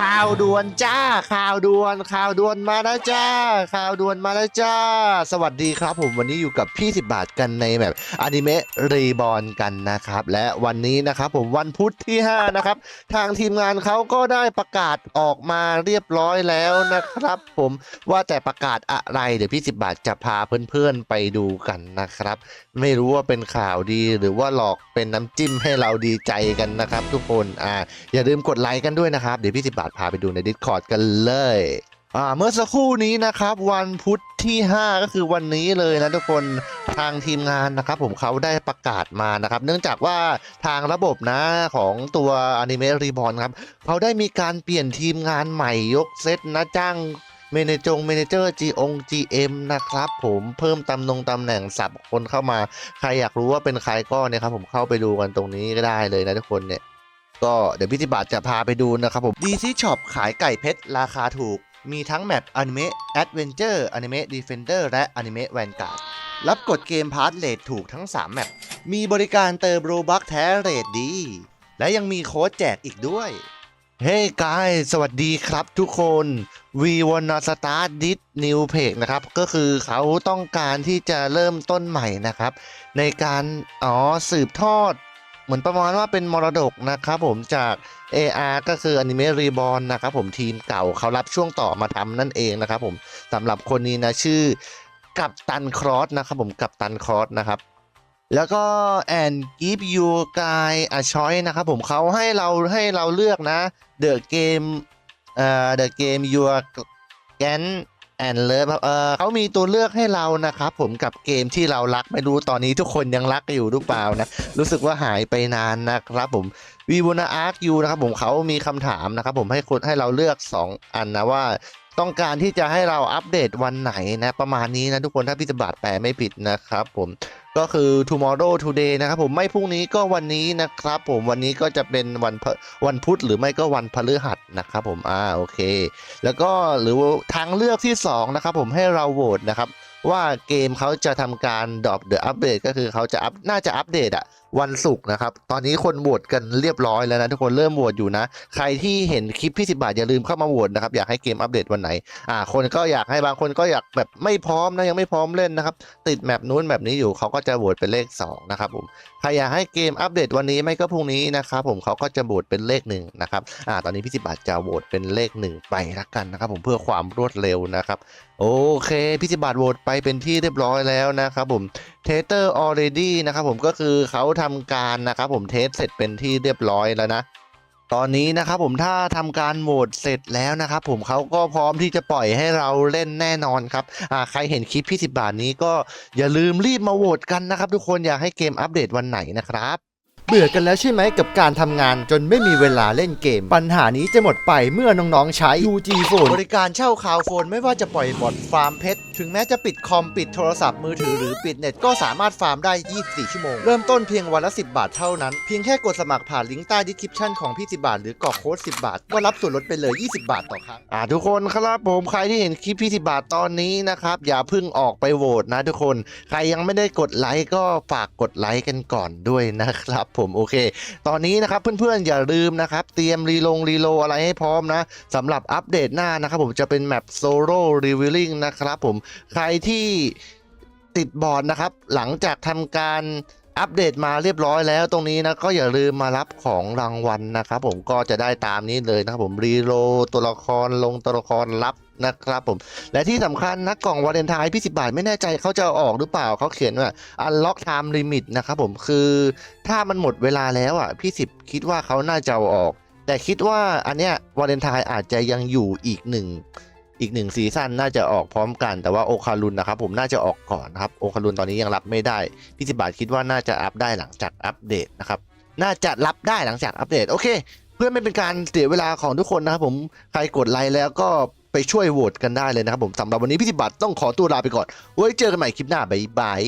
ข่าวด่วนจ้า ข่าวด่วนข่าวด่วนมาแล้วจ้า ข่าวด่วนมาแล้วจ้า สวัสดีครับผมวันนี้อยู่กับพี่สิบบาทกันในแบบอนิเมะรีบอลกันนะครับ และวันนี้นะครับผมวันพุธที่5นะครับทางทีมงานเขาก็ได้ประกาศออกมาเรียบร้อยแล้วนะครับ ผมว่าแต่ประกาศอะไรเดี๋ยวพี่สิบาทจะพาเพื่อนๆไปดูกันนะครับ ไม่รู้ว่าเป็นข่าวดีหรือว่าหลอกเป็นน้ำจิ้มให้เราดีใจกันนะครับ ทุกคนอ่าอย่าลืมกดไลค์กันด้วยนะครับเดี๋ยวพี่สิบบาทพาไปดูใน Discord กันเลยอ่าเมื่อสักครู่นี้นะครับ วันพุธที่ 5 ก็คือวันนี้เลยนะทุกคนทางทีมงานนะครับ ผมเขาได้ประกาศมานะครับ เนื่องจากว่าทางระบบนะของตัวอนิเมะรีบอลครับเขาได้มีการเปลี่ยนทีมงานใหม่ยกเซตนะจ้างเมเนจงเมนเจอร์จีอง GM นะครับ ผมเพิ่มตำหน่งตำแหน่งสับคนเข้ามา ใครอยากรู้ว่าเป็นใครก็เนี่ยครับผมเข้าไปดูกันตรงนี้ก็ได้เลยนะทุกคนเนี่ย ก็เดี๋ยวพิธิบาทจะพาไปดูนะครับผม DC Shop ขายไก่เพชร ราคาถูก มีทั้งแมปอนิเมะแอดเวนเจอร์อนิเมะดีเฟนเดอร์และอนิเมะแวนการ์ดรับกดเกมพาร์ทเลทถูกทั้ง 3 แมป มีบริการเติมโรบัคแท้เรทดี และยังมีโค้ดแจกอีกด้วย เฮ้ hey guys สวัสดีครับทุกคน We wanna start this new page นะครับ ก็คือเขาต้องการที่จะเริ่มต้นใหม่นะครับ ในการอ๋อสืบทอด เหมือนประมาณว่าเป็นมรดกนะครับผมจาก AR ก็คือ Anime Reborn นะครับผมทีมเก่าเขารับช่วงต่อมาทำนั่นเองนะครับผมสำหรับคนนี้นะชื่อกับตันครอสนะครับผมกับตันครอสนะครับแล้วก็ and give you guy a choice นะครับผมเขาให้เราให้เราเลือกนะ the game เอ่อ the game your แอนเลิฟครับเออเขามีตัวเลือกให้เรานะครับผมกับเกมที่เรารักไม่รู้ตอนนี้ทุกคนยังรักอยู่หรือเปล่านะ รู้สึกว่าหายไปนานนะครับผมวีบูนาอาร์คยูนะครับผมเขามีคำถามนะครับผมให้คนให้เราเลือก 2 อันนะว่า ต้องการที่จะให้เราอัปเดตวันไหนนะประมาณนี้นะทุกคนถ้าพิจะบาทแปลไม่ผิดนะครับผมก็คือ tomorrow today นะครับผมไม่พรุ่งนี้ก็วันนี้นะครับผมวันนี้ก็จะเป็นวันพวันพุธหรือไม่ก็วันพฤหัสนะครับผมอ่าโอเค แล้วก็หรือทางเลือกที่2นะครับผมให้เราโหวตนะครับว่าเกมเขาจะทำการดรอปเดอะอัปเดตก็คือเขาจะอัพน่าจะอัปเดตอะวันศุกร์นะครับ ตอนนี้คนโหวตกันเรียบร้อยแล้วนะทุกคนเริ่มโหวตอยู่นะ ใครที่เห็นคลิปพี่สิบาทอย่าลืมเข้ามาโหวตนะครับ อยากให้เกมอัปเดตวันไหน อ่า คนก็อยากให้บางคนก็อยากแบบไม่พร้อมนะยังไม่พร้อมเล่นนะครับ ติดแมปนู้นแบบนี้อยู่เขาก็จะโหวตเป็นเลข 2 นะครับผม ใครอยากให้เกมอัปเดตวันนี้ไม่ก็พรุ่งนี้นะครับผมเขาก็จะโหวตเป็นเลขหนึ่งนะครับ อ่า ตอนนี้พี่สิบาทจะโหวตเป็นเลขหนึ่งไปละกันนะครับผมเพื่อความรวดเร็วนะครับ โอเคพิจิบัตรโหวตไปเป็นที่เรียบร้อยแล้วนะครับผม เทเตอร์ already นะครับผมก็คือเขาทำการนะครับผมเทสเสร็จเป็นที่เรียบร้อยแล้วนะตอนนี้นะครับผมถ้าทำการโหวตเสร็จแล้วนะครับผมเขาก็พร้อมที่จะปล่อยให้เราเล่นแน่นอนครับอ่าใครเห็นคลิปพี่สิบาทนี้ก็อย่าลืมรีบมาโหวตกันนะครับ ทุกคนอยากให้เกมอัปเดตวันไหนนะครับ เบื่อกันแล้วใช่ไหมกับการทำงานจนไม่มีเวลาเล่นเกม ปัญหานี้จะหมดไปเมื่อน้องๆใช้ UG Phone บริการเช่าคาวโฟนไม่ว่าจะปล่อยบอทฟาร์มเพชร ถึงแม้จะปิดคอมปิดโทรศัพท์มือถือหรือปิดเน็ตก็สามารถฟาร์มได้ 24 ชั่วโมง เริ่มต้นเพียงวันละ 10 บาทเท่านั้น เพียงแค่กดสมัครผ่านลิงก์ใต้ดีคริปชันของพี่ 10 บาท หรือกรอกโค้ด 10 บาท ก็รับส่วนลดไปเลย 20 บาทต่อครั้งอ่าทุกคนครับผมใครที่เห็นคลิปพี่ 10 บาทตอนนี้นะครับอย่าเพิ่งออกไปโหวตนะทุกคน ใครยังไม่ได้กดไลค์ก็ฝากกดไลค์กันก่อนด้วยนะครับผมโอเค ตอนนี้นะครับเพื่อนๆอย่าลืมนะครับ เตรียมรีลงรีโลอะไรให้พร้อมนะสำหรับอัปเดตหน้านะครับผมจะเป็นแมปโซโล่รีวิลลิ่งนะครับผมใครที่ติดบอร์ดนะครับ หลังจากทำการ อัปเดตมาเรียบร้อยแล้วตรงนี้นะก็อย่าลืมมารับของรางวัลนะครับผมก็จะได้ตามนี้เลยนะครับผมรีโลตัวละครลงตัวละครรับนะครับผมและที่สำคัญนะกล่องวาเลนไทน์พี่สิบาทไม่แน่ใจเขาจะอออกหรือเปล่าเขาเขียนว่า unlock time limit นะครับผมคือถ้ามันหมดเวลาแล้วอะพี่สิบคิดว่าเขาน่าจะเอาออก แต่คิดว่าอันเนี้ยวาเลนไทน์อาจจะยังอยู่อีกหนึ่ง อีกหนึ่งซีซั่นน่าจะออกพร้อมกันแต่ว่าโอคารุนนะครับผมน่าจะออกก่อนนะครับโอคารุนตอนนี้ยังรับไม่ได้พี่สิบาทคิดว่าน่าจะอัพได้หลังจากอัปเดตนะครับน่าจะรับได้หลังจากอัปเดตโอเค เพื่อไม่เป็นการเสียเวลาของทุกคนนะครับผมใครกดไลค์แล้วก็ไปช่วยโหวตกันได้เลยนะครับผมสำหรับวันนี้พี่สิบัตต้องขอตัวลาไปก่อนไว้เจอกันใหม่คลิปหน้าบ๊ายบาย